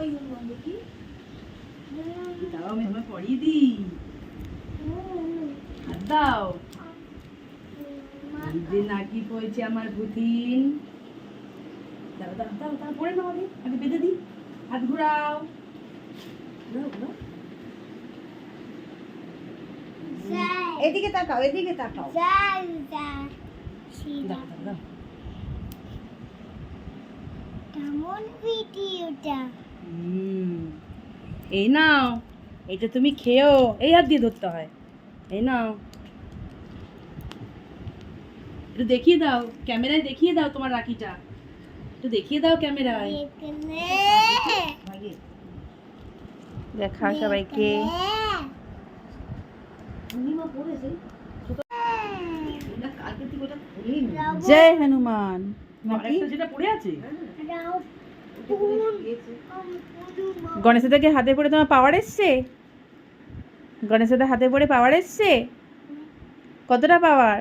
কই হনুমান দেখি দাও আমি তোমায় পরিয়ে দিই হাত দাও যে নাকি পড়েছে আমার ভুতিন দাও দাও। দাও দাও পরে নাও আগে আগে বেঁধে দিই হাত ঘোরাও এদিকে তাকাও এদিকে তাকাও কেমন ভিডিওটা এই নাও এটা তুমি খেয়েও এই হাত দিয়ে ধরতে হয়। এই নাও। একটু দেখিয়ে দাও ক্যামেরায় দেখিয়ে দাও তোমার রাখিটা। একটু দেখিয়ে দাও ক্যামেরায়। দেখলে দেখা সবাইকে জয় হনুমান। যেটা পড়ে আছে? গণেশদাকে হাতে পড়ে তোমার পাওয়ার এসছে? গণেশদা হাতে পড়ে পাওয়ার এসছে? কতটা পাওয়ার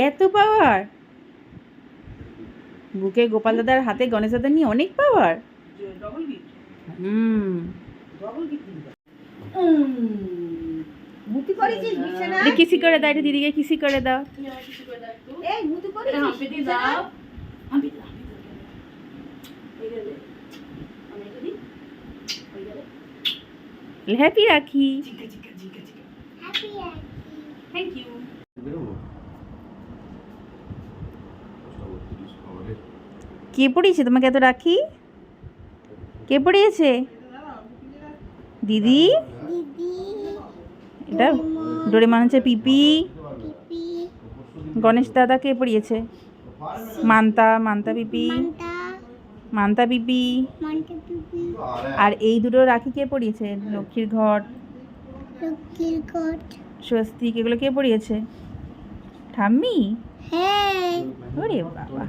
এত পাওয়ার বুকে গোপাল দাদার হাতে গণেশ দাদা নিয়ে অনেক পাওয়ার হুম। কিসি করে দাও এটা দিদিকে কিসি করে দাও। হ্যাপি রাখি। থ্যাংক ইউ কে পড়িয়েছে? তোমাকে এত রাখি? কে পড়িয়েছে? দিদি? এটা ডোরেমন হচ্ছে পিপি। গণেশ দাদা কে পড়িয়েছে? মান্তা মান্তা পিপি। মান্তা। পিপি। আর এই দুটো রাখি কে পড়িয়েছে? লক্ষ্মীর ঘট। লক্ষ্মীর স্বস্তিক এগুলো কে পড়িয়েছে? ঠাম্মি? হ্যাঁ। ওরে বাবা।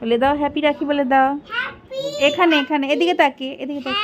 বলে দাও হ্যাপি রাখি বলে দাও। এখানে এখানে এদিকে তাকে এদিকে তাকে